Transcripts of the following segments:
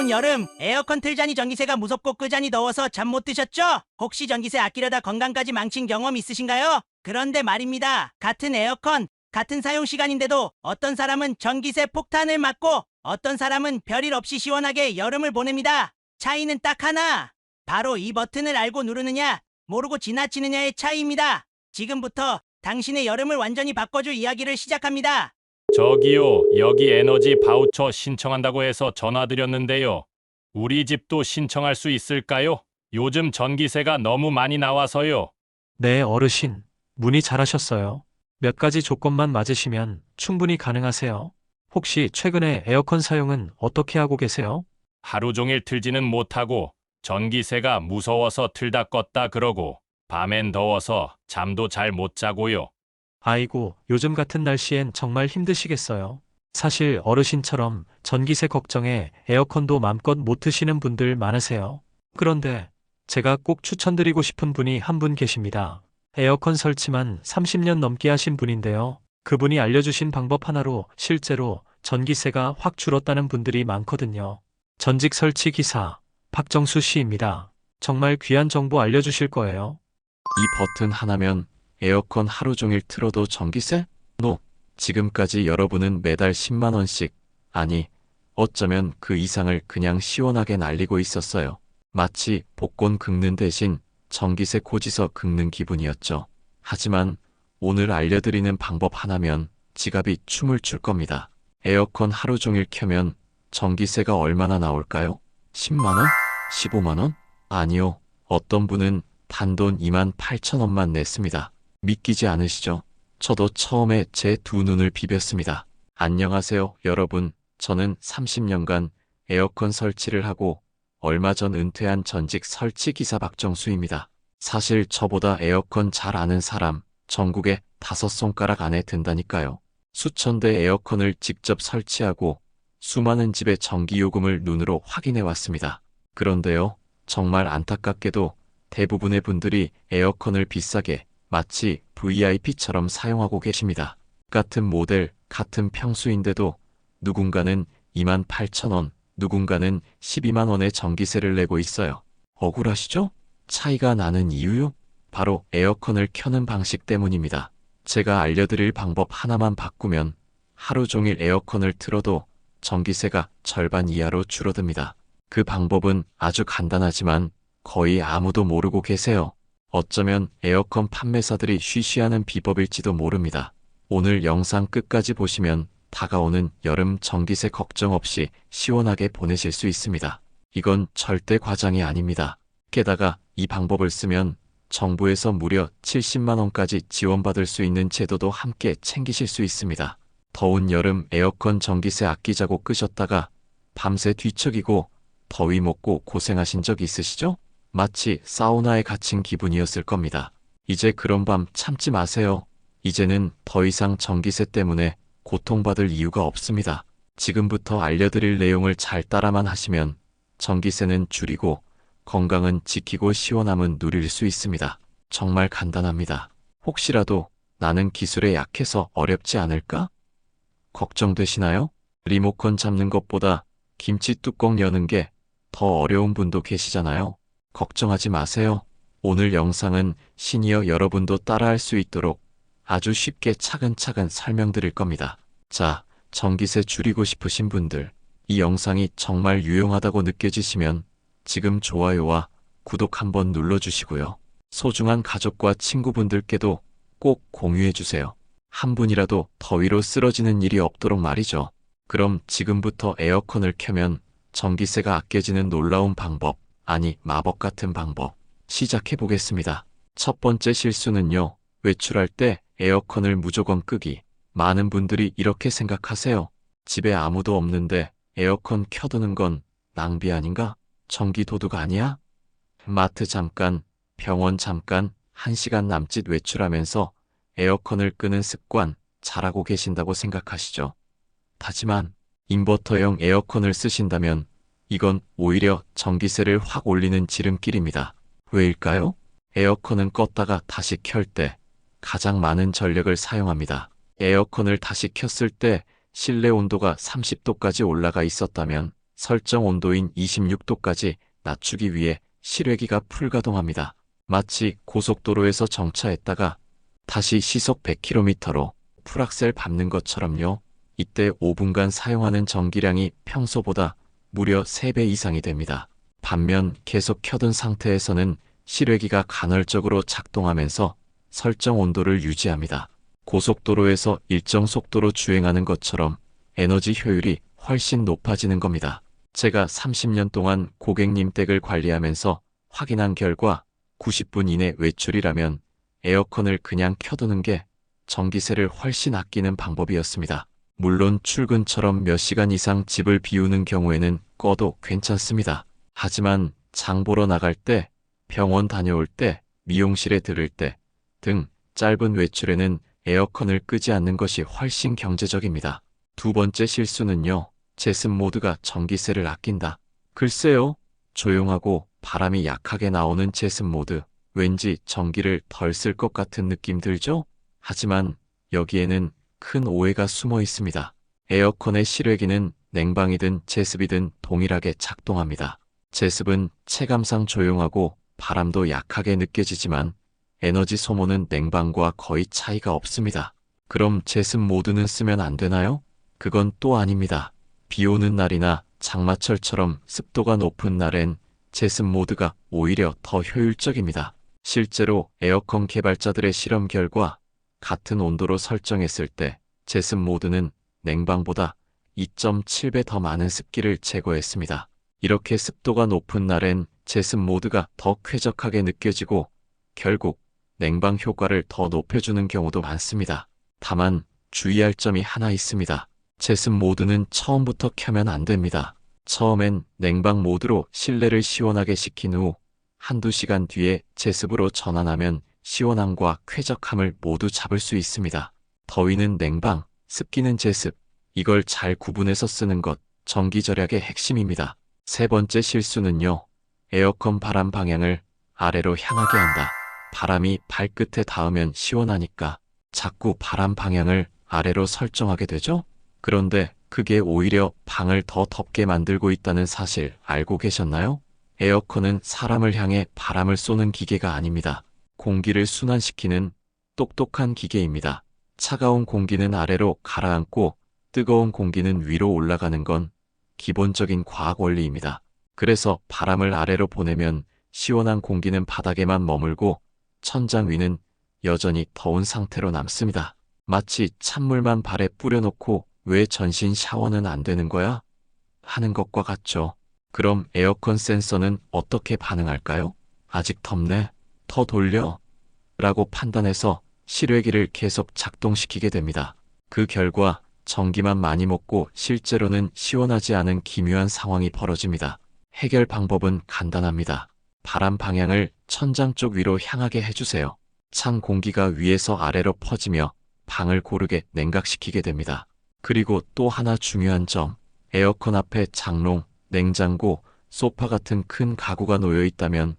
무더운 여름 에어컨 틀자니 전기세가 무섭고 끄자니 더워서 잠 못 드셨죠? 혹시 전기세 아끼려다 건강까지 망친 경험 있으신가요? 그런데 말입니다. 같은 에어컨, 같은 사용 시간인데도 어떤 사람은 전기세 폭탄을 맞고 어떤 사람은 별일 없이 시원하게 여름을 보냅니다. 차이는 딱 하나. 바로 이 버튼을 알고 누르느냐, 모르고 지나치느냐의 차이입니다. 지금부터 당신의 여름을 완전히 바꿔줄 이야기를 시작합니다. 저기요, 여기 에너지 바우처 신청한다고 해서 전화드렸는데요. 우리 집도 신청할 수 있을까요? 요즘 전기세가 너무 많이 나와서요. 네, 어르신. 문의 잘하셨어요. 몇 가지 조건만 맞으시면 충분히 가능하세요. 혹시 최근에 에어컨 사용은 어떻게 하고 계세요? 하루 종일 틀지는 못하고 전기세가 무서워서 틀다 껐다 그러고 밤엔 더워서 잠도 잘 못 자고요. 아이고, 요즘 같은 날씨엔 정말 힘드시겠어요. 사실 어르신처럼 전기세 걱정에 에어컨도 맘껏 못 트시는 분들 많으세요. 그런데 제가 꼭 추천드리고 싶은 분이 한 분 계십니다. 에어컨 설치만 30년 넘게 하신 분인데요. 그분이 알려주신 방법 하나로 실제로 전기세가 확 줄었다는 분들이 많거든요. 전직 설치 기사 박정수 씨입니다. 정말 귀한 정보 알려주실 거예요. 이 버튼 하나면 에어컨 하루 종일 틀어도 전기세? 노. 지금까지 여러분은 매달 10만원씩, 아니, 어쩌면 그 이상을 그냥 시원하게 날리고 있었어요. 마치 복권 긁는 대신 전기세 고지서 긁는 기분이었죠. 하지만 오늘 알려드리는 방법 하나면 지갑이 춤을 출 겁니다. 에어컨 하루 종일 켜면 전기세가 얼마나 나올까요? 10만원? 15만원? 아니요. 어떤 분은 단돈 2만 8천 원만 냈습니다. 믿기지 않으시죠? 저도 처음에 제 두 눈을 비볐습니다. 안녕하세요, 여러분. 저는 30년간 에어컨 설치를 하고 얼마 전 은퇴한 전직 설치 기사 박정수입니다. 사실 저보다 에어컨 잘 아는 사람 전국에 다섯 손가락 안에 든다니까요. 수천 대 에어컨을 직접 설치하고 수많은 집의 전기요금을 눈으로 확인해 왔습니다. 그런데요, 정말 안타깝게도 대부분의 분들이 에어컨을 비싸게 마치 VIP처럼 사용하고 계십니다. 같은 모델, 같은 평수인데도 누군가는 2만 8천 원, 누군가는 12만 원의 전기세를 내고 있어요. 억울하시죠? 차이가 나는 이유요? 바로 에어컨을 켜는 방식 때문입니다. 제가 알려드릴 방법 하나만 바꾸면 하루 종일 에어컨을 틀어도 전기세가 절반 이하로 줄어듭니다. 그 방법은 아주 간단하지만 거의 아무도 모르고 계세요. 어쩌면 에어컨 판매사들이 쉬쉬하는 비법일지도 모릅니다. 오늘 영상 끝까지 보시면 다가오는 여름 전기세 걱정 없이 시원하게 보내실 수 있습니다. 이건 절대 과장이 아닙니다. 게다가 이 방법을 쓰면 정부에서 무려 70만원까지 지원받을 수 있는 제도도 함께 챙기실 수 있습니다. 더운 여름 에어컨 전기세 아끼자고 끄셨다가 밤새 뒤척이고 더위 먹고 고생하신 적 있으시죠? 마치 사우나에 갇힌 기분이었을 겁니다. 이제 그런 밤 참지 마세요. 이제는 더 이상 전기세 때문에 고통받을 이유가 없습니다. 지금부터 알려드릴 내용을 잘 따라만 하시면 전기세는 줄이고 건강은 지키고 시원함은 누릴 수 있습니다. 정말 간단합니다. 혹시라도 나는 기술에 약해서 어렵지 않을까? 걱정되시나요? 리모컨 잡는 것보다 김치 뚜껑 여는 게 더 어려운 분도 계시잖아요. 걱정하지 마세요. 오늘 영상은 시니어 여러분도 따라할 수 있도록 아주 쉽게 차근차근 설명드릴 겁니다. 자, 전기세 줄이고 싶으신 분들, 이 영상이 정말 유용하다고 느껴지시면 지금 좋아요와 구독 한번 눌러주시고요. 소중한 가족과 친구분들께도 꼭 공유해주세요. 한 분이라도 더위로 쓰러지는 일이 없도록 말이죠. 그럼 지금부터 에어컨을 켜면 전기세가 아껴지는 놀라운 방법, 아니 마법 같은 방법, 시작해 보겠습니다. 첫 번째 실수는요, 외출할 때 에어컨을 무조건 끄기. 많은 분들이 이렇게 생각하세요. 집에 아무도 없는데 에어컨 켜두는 건 낭비 아닌가? 전기 도둑 아니야? 마트 잠깐, 병원 잠깐, 한 시간 남짓 외출하면서 에어컨을 끄는 습관 잘하고 계신다고 생각하시죠? 하지만 인버터형 에어컨을 쓰신다면 이건 오히려 전기세를 확 올리는 지름길입니다. 왜일까요? 에어컨은 껐다가 다시 켤 때 가장 많은 전력을 사용합니다. 에어컨을 다시 켰을 때 실내 온도가 30도까지 올라가 있었다면 설정 온도인 26도까지 낮추기 위해 실외기가 풀가동합니다. 마치 고속도로에서 정차했다가 다시 시속 100km로 풀악셀 밟는 것처럼요. 이때 5분간 사용하는 전기량이 평소보다 무려 3배 이상이 됩니다. 반면 계속 켜둔 상태에서는 실외기가 간헐적으로 작동하면서 설정 온도를 유지합니다. 고속도로에서 일정 속도로 주행하는 것처럼 에너지 효율이 훨씬 높아지는 겁니다. 제가 30년 동안 고객님 댁을 관리하면서 확인한 결과 90분 이내 외출이라면 에어컨을 그냥 켜두는 게 전기세를 훨씬 아끼는 방법이었습니다. 물론 출근처럼 몇 시간 이상 집을 비우는 경우에는 꺼도 괜찮습니다. 하지만 장 보러 나갈 때, 병원 다녀올 때, 미용실에 들을 때 등 짧은 외출에는 에어컨을 끄지 않는 것이 훨씬 경제적입니다. 두 번째 실수는요. 제습 모드가 전기세를 아낀다. 글쎄요. 조용하고 바람이 약하게 나오는 제습 모드. 왠지 전기를 덜 쓸 것 같은 느낌 들죠? 하지만 여기에는 큰 오해가 숨어 있습니다. 에어컨의 실외기는 냉방이든 제습이든 동일하게 작동합니다. 제습은 체감상 조용하고 바람도 약하게 느껴지지만 에너지 소모는 냉방과 거의 차이가 없습니다. 그럼 제습 모드는 쓰면 안 되나요? 그건 또 아닙니다. 비 오는 날이나 장마철처럼 습도가 높은 날엔 제습 모드가 오히려 더 효율적입니다. 실제로 에어컨 개발자들의 실험 결과 같은 온도로 설정했을 때 제습 모드는 냉방보다 2.7배 더 많은 습기를 제거했습니다. 이렇게 습도가 높은 날엔 제습 모드가 더 쾌적하게 느껴지고 결국 냉방 효과를 더 높여주는 경우도 많습니다. 다만 주의할 점이 하나 있습니다. 제습 모드는 처음부터 켜면 안 됩니다. 처음엔 냉방 모드로 실내를 시원하게 식힌 후 한두 시간 뒤에 제습으로 전환하면 시원함과 쾌적함을 모두 잡을 수 있습니다. 더위는 냉방, 습기는 제습. 이걸 잘 구분해서 쓰는 것, 전기 절약의 핵심입니다. 세 번째 실수는요. 에어컨 바람 방향을 아래로 향하게 한다. 바람이 발끝에 닿으면 시원하니까 자꾸 바람 방향을 아래로 설정하게 되죠? 그런데 그게 오히려 방을 더 덥게 만들고 있다는 사실 알고 계셨나요? 에어컨은 사람을 향해 바람을 쏘는 기계가 아닙니다. 공기를 순환시키는 똑똑한 기계입니다. 차가운 공기는 아래로 가라앉고 뜨거운 공기는 위로 올라가는 건 기본적인 과학 원리입니다. 그래서 바람을 아래로 보내면 시원한 공기는 바닥에만 머물고 천장 위는 여전히 더운 상태로 남습니다. 마치 찬물만 발에 뿌려놓고 왜 전신 샤워는 안 되는 거야? 하는 것과 같죠. 그럼 에어컨 센서는 어떻게 반응할까요? 아직 덥네. 더 돌려. 라고 판단해서 실외기를 계속 작동시키게 됩니다. 그 결과 전기만 많이 먹고 실제로는 시원하지 않은 기묘한 상황이 벌어집니다. 해결 방법은 간단합니다. 바람 방향을 천장 쪽 위로 향하게 해주세요. 찬 공기가 위에서 아래로 퍼지며 방을 고르게 냉각시키게 됩니다. 그리고 또 하나 중요한 점, 에어컨 앞에 장롱, 냉장고, 소파 같은 큰 가구가 놓여 있다면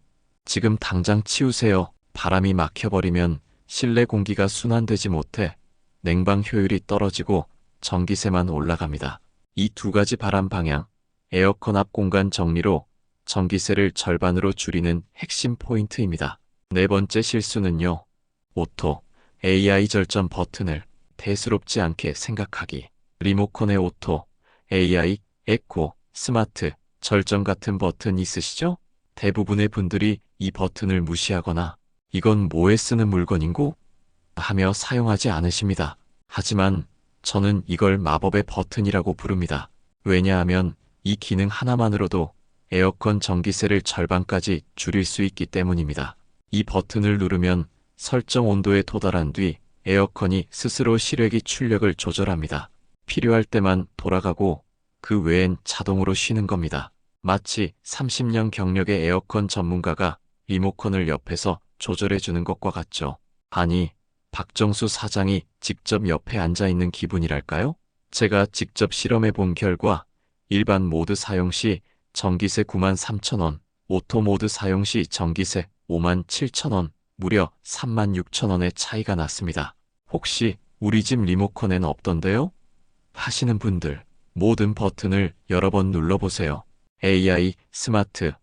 지금 당장 치우세요. 바람이 막혀버리면 실내 공기가 순환되지 못해 냉방 효율이 떨어지고 전기세만 올라갑니다. 이 두 가지 바람 방향, 에어컨 앞 공간 정리로 전기세를 절반으로 줄이는 핵심 포인트입니다. 네 번째 실수는요. 오토, AI 절전 버튼을 대수롭지 않게 생각하기. 리모컨의 오토, AI, 에코, 스마트, 절전 같은 버튼 있으시죠? 대부분의 분들이 이 버튼을 무시하거나 이건 뭐에 쓰는 물건인고? 하며 사용하지 않으십니다. 하지만 저는 이걸 마법의 버튼이라고 부릅니다. 왜냐하면 이 기능 하나만으로도 에어컨 전기세를 절반까지 줄일 수 있기 때문입니다. 이 버튼을 누르면 설정 온도에 도달한 뒤 에어컨이 스스로 실외기 출력을 조절합니다. 필요할 때만 돌아가고 그 외엔 자동으로 쉬는 겁니다. 마치 30년 경력의 에어컨 전문가가 리모컨을 옆에서 조절해 주는 것과 같죠. 아니, 박정수 사장이 직접 옆에 앉아 있는 기분이랄까요? 제가 직접 실험해 본 결과 일반 모드 사용 시 전기세 9만 3천 원, 오토 모드 사용 시 전기세 5만 7천 원, 무려 3만 6천 원의 차이가 났습니다. 혹시 우리 집 리모컨엔 없던데요? 하시는 분들 모든 버튼을 여러 번 눌러보세요. AI, 스마트,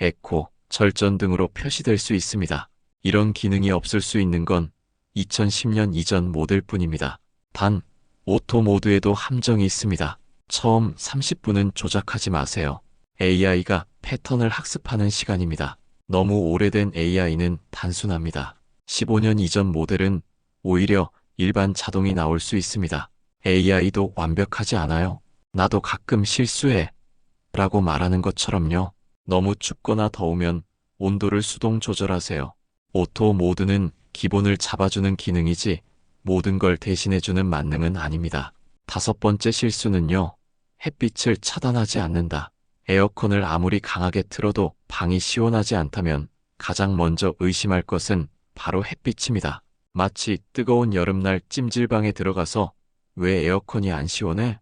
에코, 절전 등으로 표시될 수 있습니다. 이런 기능이 없을 수 있는 건 2010년 이전 모델뿐입니다. 단, 오토 모드에도 함정이 있습니다. 처음 30분은 조작하지 마세요. AI가 패턴을 학습하는 시간입니다. 너무 오래된 AI는 단순합니다. 15년 이전 모델은 오히려 일반 자동이 나올 수 있습니다. AI도 완벽하지 않아요. 나도 가끔 실수해. 라고 말하는 것처럼요. 너무 춥거나 더우면 온도를 수동 조절하세요. 오토 모드는 기본을 잡아주는 기능이지 모든 걸 대신해주는 만능은 아닙니다. 다섯 번째 실수는요. 햇빛을 차단하지 않는다. 에어컨을 아무리 강하게 틀어도 방이 시원하지 않다면 가장 먼저 의심할 것은 바로 햇빛입니다. 마치 뜨거운 여름날 찜질방에 들어가서 왜 에어컨이 안 시원해?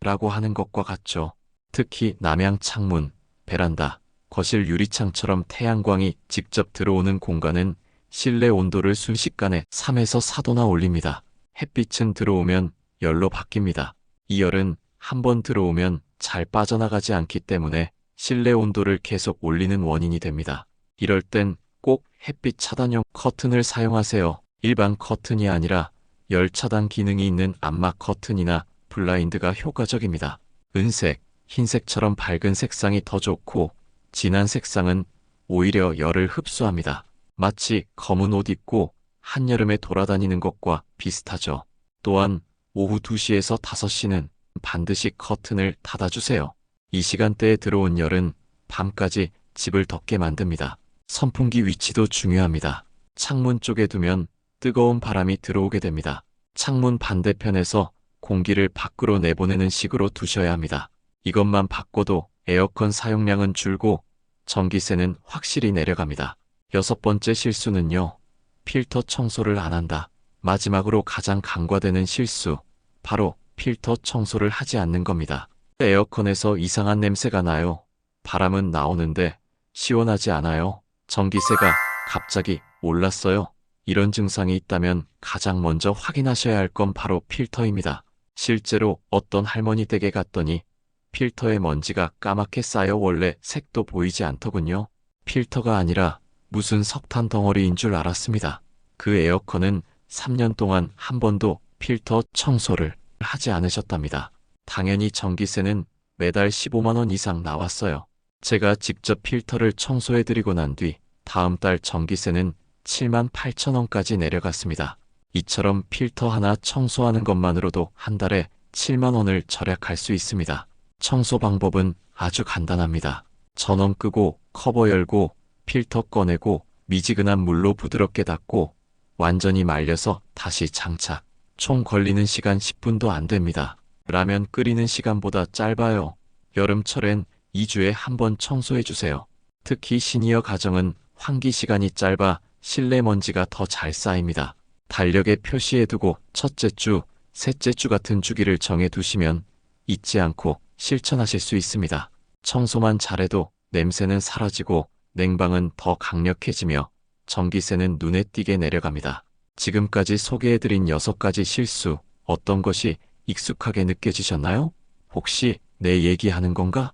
라고 하는 것과 같죠. 특히 남향 창문, 베란다, 거실 유리창처럼 태양광이 직접 들어오는 공간은 실내 온도를 순식간에 3에서 4도나 올립니다. 햇빛은 들어오면 열로 바뀝니다. 이 열은 한 번 들어오면 잘 빠져나가지 않기 때문에 실내 온도를 계속 올리는 원인이 됩니다. 이럴 땐 꼭 햇빛 차단용 커튼을 사용하세요. 일반 커튼이 아니라 열 차단 기능이 있는 암막 커튼이나 블라인드가 효과적입니다. 은색, 흰색처럼 밝은 색상이 더 좋고 진한 색상은 오히려 열을 흡수합니다. 마치 검은 옷 입고 한여름에 돌아다니는 것과 비슷하죠. 또한 오후 2시에서 5시는 반드시 커튼을 닫아주세요. 이 시간대에 들어온 열은 밤까지 집을 덥게 만듭니다. 선풍기 위치도 중요합니다. 창문 쪽에 두면 뜨거운 바람이 들어오게 됩니다. 창문 반대편에서 공기를 밖으로 내보내는 식으로 두셔야 합니다. 이것만 바꿔도 에어컨 사용량은 줄고 전기세는 확실히 내려갑니다. 여섯 번째 실수는요. 필터 청소를 안 한다. 마지막으로 가장 간과되는 실수. 바로 필터 청소를 하지 않는 겁니다. 에어컨에서 이상한 냄새가 나요. 바람은 나오는데 시원하지 않아요. 전기세가 갑자기 올랐어요. 이런 증상이 있다면 가장 먼저 확인하셔야 할 건 바로 필터입니다. 실제로 어떤 할머니 댁에 갔더니 필터에 먼지가 까맣게 쌓여 원래 색도 보이지 않더군요. 필터가 아니라 무슨 석탄 덩어리인 줄 알았습니다. 그 에어컨은 3년 동안 한 번도 필터 청소를 하지 않으셨답니다. 당연히 전기세는 매달 15만원 이상 나왔어요. 제가 직접 필터를 청소해드리고 난 뒤 다음 달 전기세는 7만 8천원까지 내려갔습니다. 이처럼 필터 하나 청소하는 것만으로도 한 달에 7만원을 절약할 수 있습니다. 청소 방법은 아주 간단합니다. 전원 끄고 커버 열고 필터 꺼내고 미지근한 물로 부드럽게 닦고 완전히 말려서 다시 장착. 총 걸리는 시간 10분도 안 됩니다. 라면 끓이는 시간보다 짧아요. 여름철엔 2주에 한 번 청소해 주세요. 특히 시니어 가정은 환기 시간이 짧아 실내 먼지가 더 잘 쌓입니다. 달력에 표시해 두고 첫째 주, 셋째 주 같은 주기를 정해 두시면 잊지 않고 실천하실 수 있습니다. 청소만 잘해도 냄새는 사라지고 냉방은 더 강력해지며 전기세는 눈에 띄게 내려갑니다. 지금까지 소개해드린 6가지 실수, 어떤 것이 익숙하게 느껴지셨나요? 혹시 내 얘기하는 건가?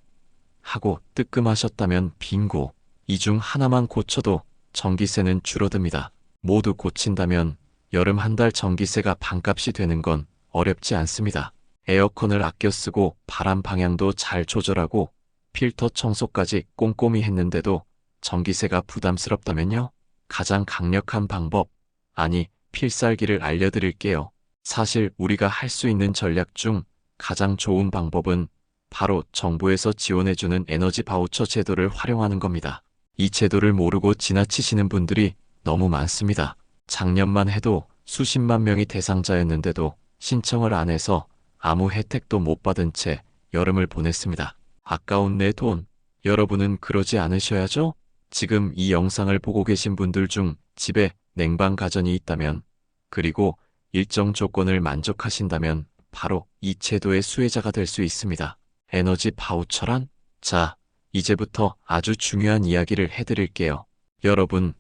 하고 뜨끔하셨다면 빙고. 이 중 하나만 고쳐도 전기세는 줄어듭니다. 모두 고친다면 여름 한 달 전기세가 반값이 되는 건 어렵지 않습니다. 에어컨을 아껴 쓰고 바람 방향도 잘 조절하고 필터 청소까지 꼼꼼히 했는데도 전기세가 부담스럽다면요? 가장 강력한 방법, 아니, 필살기를 알려드릴게요. 사실 우리가 할 수 있는 전략 중 가장 좋은 방법은 바로 정부에서 지원해주는 에너지 바우처 제도를 활용하는 겁니다. 이 제도를 모르고 지나치시는 분들이 너무 많습니다. 작년만 해도 수십만 명이 대상자였는데도 신청을 안 해서 아무 혜택도 못 받은 채 여름을 보냈습니다. 아까운 내 돈. 여러분은 그러지 않으셔야죠? 지금 이 영상을 보고 계신 분들 중 집에 냉방 가전이 있다면, 그리고 일정 조건을 만족하신다면 바로 이 제도의 수혜자가 될 수 있습니다. 에너지 바우처란? 자, 이제부터 아주 중요한 이야기를 해드릴게요. 여러분,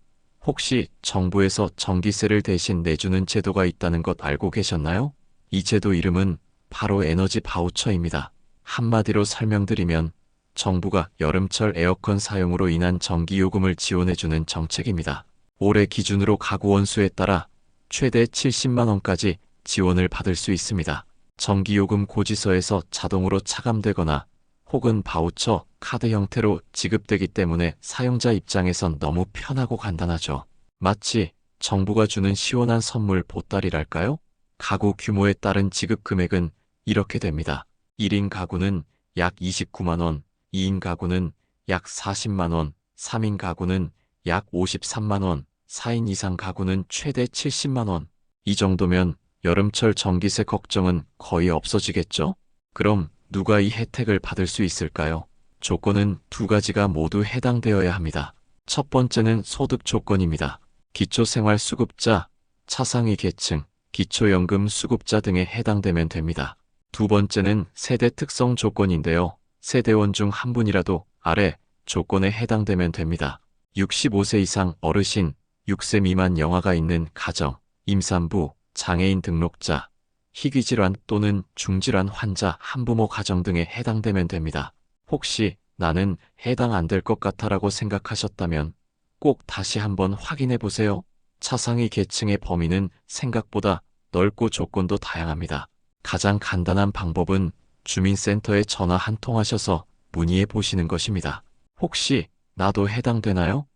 혹시 정부에서 전기세를 대신 내주는 제도가 있다는 것 알고 계셨나요? 이 제도 이름은 바로 에너지 바우처입니다. 한마디로 설명드리면 정부가 여름철 에어컨 사용으로 인한 전기요금을 지원해주는 정책입니다. 올해 기준으로 가구 원수에 따라 최대 70만 원까지 지원을 받을 수 있습니다. 전기요금 고지서에서 자동으로 차감되거나 혹은 바우처, 카드 형태로 지급되기 때문에 사용자 입장에선 너무 편하고 간단하죠. 마치 정부가 주는 시원한 선물 보따리랄까요? 가구 규모에 따른 지급 금액은 이렇게 됩니다. 1인 가구는 약 29만원, 2인 가구는 약 40만원, 3인 가구는 약 53만원, 4인 이상 가구는 최대 70만원. 이 정도면 여름철 전기세 걱정은 거의 없어지겠죠? 그럼 누가 이 혜택을 받을 수 있을까요? 조건은 두 가지가 모두 해당되어야 합니다. 첫 번째는 소득 조건입니다. 기초생활수급자, 차상위 계층, 기초연금 수급자 등에 해당되면 됩니다. 두 번째는 세대 특성 조건인데요. 세대원 중 한 분이라도 아래 조건에 해당되면 됩니다. 65세 이상 어르신, 6세 미만 영아가 있는 가정, 임산부, 장애인 등록자, 희귀질환 또는 중질환 환자 한부모 가정 등에 해당되면 됩니다. 혹시 나는 해당 안 될 것 같아라고 생각하셨다면 꼭 다시 한번 확인해 보세요. 차상위 계층의 범위는 생각보다 넓고 조건도 다양합니다. 가장 간단한 방법은 주민센터에 전화 한 통 하셔서 문의해 보시는 것입니다. 혹시 나도 해당되나요?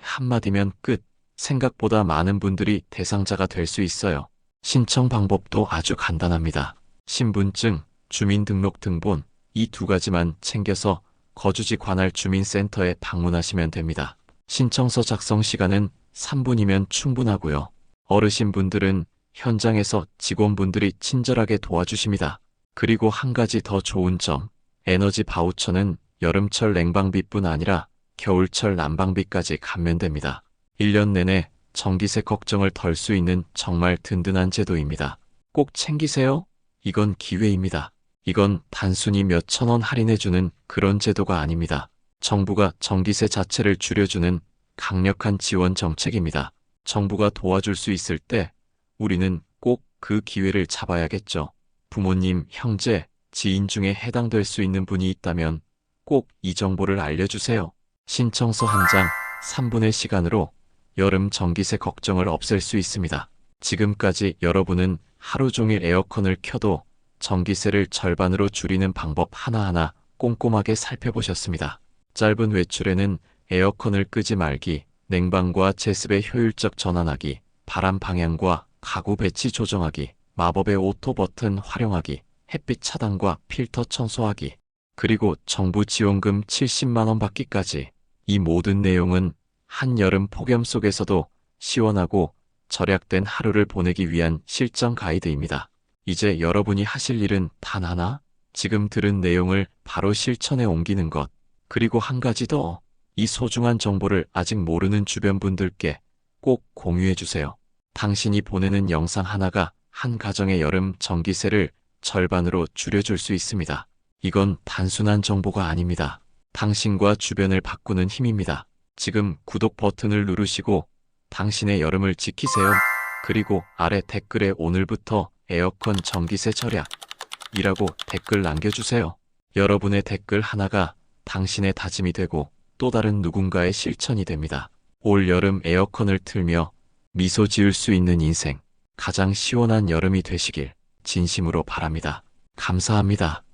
한마디면 끝. 생각보다 많은 분들이 대상자가 될 수 있어요. 신청 방법도 아주 간단합니다. 신분증, 주민등록등본 이 두 가지만 챙겨서 거주지 관할 주민센터에 방문하시면 됩니다. 신청서 작성 시간은 3분이면 충분하고요. 어르신분들은 현장에서 직원분들이 친절하게 도와주십니다. 그리고 한 가지 더 좋은 점, 에너지 바우처는 여름철 냉방비뿐 아니라 겨울철 난방비까지 감면됩니다. 1년 내내 전기세 걱정을 덜 수 있는 정말 든든한 제도입니다. 꼭 챙기세요. 이건 기회입니다. 이건 단순히 몇천 원 할인해주는 그런 제도가 아닙니다. 정부가 전기세 자체를 줄여주는 강력한 지원 정책입니다. 정부가 도와줄 수 있을 때 우리는 꼭 그 기회를 잡아야겠죠. 부모님, 형제, 지인 중에 해당될 수 있는 분이 있다면 꼭 이 정보를 알려주세요. 신청서 한 장 3분의 시간으로 여름 전기세 걱정을 없앨 수 있습니다. 지금까지 여러분은 하루 종일 에어컨을 켜도 전기세를 절반으로 줄이는 방법 하나하나 꼼꼼하게 살펴보셨습니다. 짧은 외출에는 에어컨을 끄지 말기, 냉방과 제습의 효율적 전환하기, 바람 방향과 가구 배치 조정하기, 마법의 오토 버튼 활용하기, 햇빛 차단과 필터 청소하기, 그리고 정부 지원금 70만원 받기까지 이 모든 내용은 한여름 폭염 속에서도 시원하고 절약된 하루를 보내기 위한 실전 가이드입니다. 이제 여러분이 하실 일은 단 하나, 지금 들은 내용을 바로 실천에 옮기는 것, 그리고 한 가지 더, 이 소중한 정보를 아직 모르는 주변 분들께 꼭 공유해 주세요. 당신이 보내는 영상 하나가 한 가정의 여름 전기세를 절반으로 줄여줄 수 있습니다. 이건 단순한 정보가 아닙니다. 당신과 주변을 바꾸는 힘입니다. 지금 구독 버튼을 누르시고 당신의 여름을 지키세요. 그리고 아래 댓글에 오늘부터 에어컨 전기세 절약 이라고 댓글 남겨주세요. 여러분의 댓글 하나가 당신의 다짐이 되고 또 다른 누군가의 실천이 됩니다. 올 여름 에어컨을 틀며 미소 지을 수 있는 인생, 가장 시원한 여름이 되시길 진심으로 바랍니다. 감사합니다.